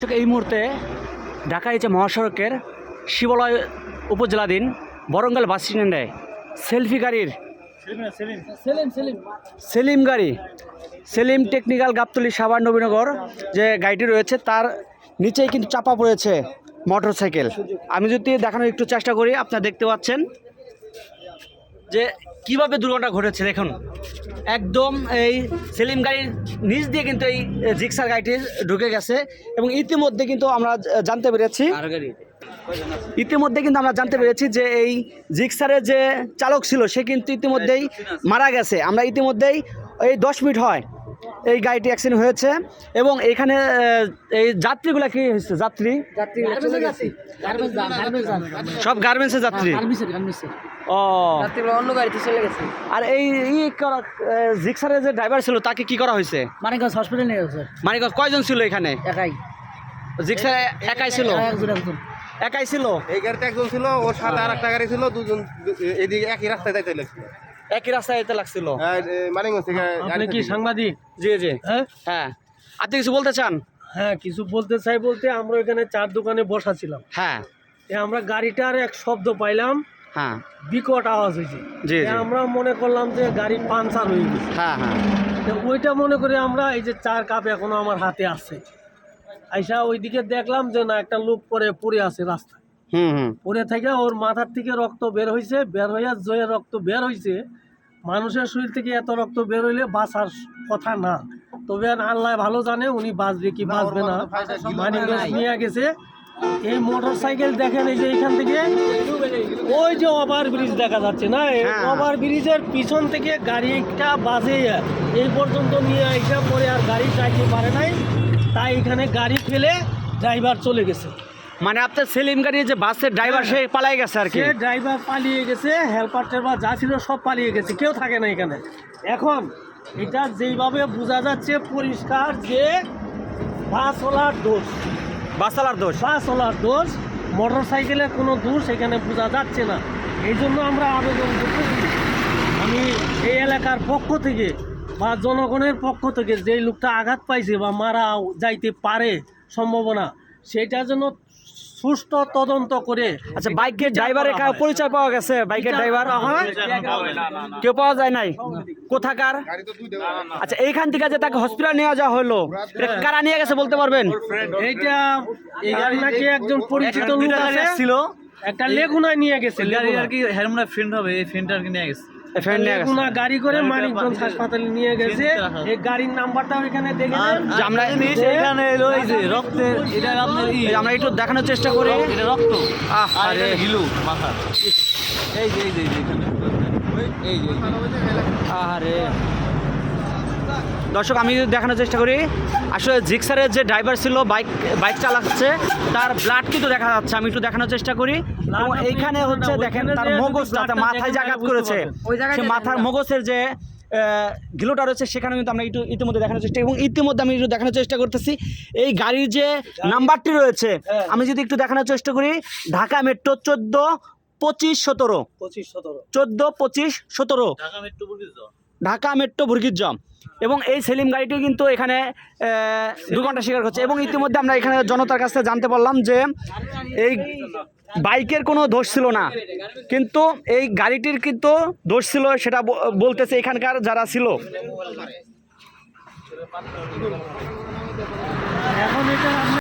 এই মুহূর্তে ঢাকা ইচে মহাসড়কের শিবালয় উপজেলাধীন বরঙ্গাল বাস স্ট্যান্ডে সেলফি গাড়ির সেলিম গাড়ি, সেলিম টেকনিক্যাল গাবতলি সাভার নবীনগর যে গাড়িটি রয়েছে, তার নিচেই কিন্তু চাপা পড়েছে মোটর সাইকেল আমি যদি দেখানোর একটু চেষ্টা করি, আপনারা দেখতে পাচ্ছেন যে কীভাবে দুর্ঘটনা ঘটেছে, দেখুন। একদম এই সেলিম গাড়ির নিচ দিয়ে কিন্তু এই জিক্সার গাড়িটি ঢুকে গেছে এবং ইতিমধ্যে কিন্তু আমরা জানতে পেরেছি ইতিমধ্যে কিন্তু আমরা জানতে পেরেছি যে এই জিক্সারের যে চালক ছিল সে কিন্তু ইতিমধ্যেই মারা গেছে। আমরা ইতিমধ্যেই এই দশ মিনিট হয় এই গাড়িটি অ্যাক্সিডেন্ট হয়েছে এবং এখানে এই যাত্রীগুলা কি হয়েছে? যাত্রী? সব গার্মেন্টসের যাত্রী? ও। অন্য গাড়িতে চলে গেছে। আর এই ই জিক্সারের যে ড্রাইভার ছিল তাকে কি করা হয়েছে? মানিকগঞ্জ হসপিটাল নিয়ে গেছে। মানে কয়জন ছিল এখানে? একাই। জিক্সার একাই ছিল? একাই ছিল? এই গাড়িতে একজন ছিল ওর সাথে আর একটা গাড়ি ছিল দুজন এদিকে একই রাস্তায় যাইতে লাগছিল একই রাস্তায় যেতে লাগছিল। মানিকগঞ্জ থেকে গাড়ি থেকে। সাংবাদিক? জি জি। হ্যাঁ? হ্যাঁ। আপনি কিছু বলতে চান? হ্যাঁ কিছু বলতে চাই বলতে আমরা এখানে চার দোকানে বসা ছিলাম। হ্যাঁ। আমরা গাড়িটার এক শব্দ পাইলাম। হ্যাঁ। বিকট আওয়াজ হয়েছে। জি, আমরা মনে করলাম যে গাড়ি পাঞ্চার হয়ে গেছে। হ্যাঁ হ্যাঁ। ওইটা মনে করে আমরা এই যে চার কাপ এখনও আমার হাতে আছে। আইসা ওইদিকে দেখলাম যে না একটা লোক পরে পড়ে আছে রাস্তায়। হুম হুম। থেকে ওর মাথার থেকে রক্ত বের হয়েছে বের হইয়া জয়ে রক্ত বের হয়েছে মানুষের শরীর থেকে এত রক্ত বের হইলে বাঁচার কথা না। তবে আল্লাহ ভালো জানে উনি বাঁচবে কি বাঁচবে না। মানিকগঞ্জ নিয়ে গেছে। এই মোটর সাইকেল দেখেন এই যে এখান থেকে ওই যে ওভার ব্রিজ দেখা যাচ্ছে না? হ্যাঁ। ওভার ব্রিজের পিছন থেকে গাড়িটা বাজে। এই পর্যন্ত নিয়ে আইসা পরে আর গাড়ি চাইতে পারে নাই। তাই এখানে গাড়ি ফেলে ড্রাইভার চলে গেছে। মানে আপনার সেলিম গাড়ি যে বাসের ড্রাইভার সে পালাই গেছে আর কি? ড্রাইভার পালিয়ে গেছে হেল্পার টেল্পার যা ছিল সব পালিয়ে গেছে কেউ থাকে না এখানে। এখন এটা যেইভাবে বোঝা যাচ্ছে পরিষ্কার যে বাসওয়ালার দোষ। বাসালার দোষ? বাসওয়ালার দোষ মোটর সাইকেলের কোনো দোষ এখানে বোঝা যাচ্ছে না। এই জন্য আমরা আবেদন করতেছি আমি এই এলাকার পক্ষ থেকে বা জনগণের পক্ষ থেকে যেই লোকটা আঘাত পাইছে বা মারা যাইতে পারে সম্ভাবনা সেটা যেন সুষ্ঠু তদন্ত করে আচ্ছা বাইকের ড্রাইভারের কা- পরিচয় পাওয়া গেছে বাইকের ড্রাইভার? কেউ পাওয়া যায় নাই? কোথাকার? গাড়ি তো দুইটা আচ্ছা এইখান থেকে যে তাকে হসপিটাল নিয়ে যাওয়া হলো এটা কারা নিয়ে গেছে বলতে পারবেন? এইটা এই নাকি একজন পরিচিত লোক আছে। ছিল। একটা লেগুনায় নিয়ে গেছে গাড়ি আর কি হেলমেট ফ্রেন্ড হবে এই ফ্রেন্ডটা আর কি নিয়ে গেছে। ফ্রেন্ড নিয়ে গেছে। লেগুনা গাড়ি করে মানিকগঞ্জ হাসপাতালে নিয়ে গেছে। এই গাড়ির নাম্বারটাও এখানে দেখে আমরা এখানে এলো রক্তের এটা আপনার আমরা একটু দেখানোর চেষ্টা করি। এটা রক্ত। আর এটা হিলু মাথা। এই যে এই যে এই যে এখানে। এই যে এই যে। আরে দর্শক আমি যদি দেখানোর চেষ্টা করি আসলে জিক্সারের যে ড্রাইভার ছিল বাইক বাইক চালাচ্ছে তার ব্লাড কিন্তু দেখা যাচ্ছে। আমি একটু দেখানোর চেষ্টা করি। এবং এইখানে হচ্ছে দেখেন তার মগজটা মাথায় জাগাত করেছে। সে মাথার মগজের যে গিলোটা রয়েছে সেখানে কিন্তু আমরা একটু ইতিমধ্যে দেখানোর চেষ্টা এবং ইতিমধ্যে আমি একটু দেখানোর চেষ্টা করতেছি এই গাড়ির যে নাম্বারটি রয়েছে আমি যদি একটু দেখানোর চেষ্টা করি ঢাকা মেট্রো চোদ্দ পঁচিশ সতেরো। পঁচিশ সতেরো। চোদ্দ পঁচিশ সতেরো। ঢাকা মেট্রো ঢাকা মেট্রো ভুরগির জম। এবং এই সেলিম গাড়িটিও কিন্তু এখানে দু দুর্ঘটনা শিকার করছে। এবং ইতিমধ্যে আমরা এখানে জনতার কাছ থেকে জানতে পারলাম যে এই বাইকের কোনো দোষ ছিল না। কিন্তু এই গাড়িটির কিন্তু দোষ ছিল সেটা বলতেছে এখানকার যারা ছিল। এখন এটা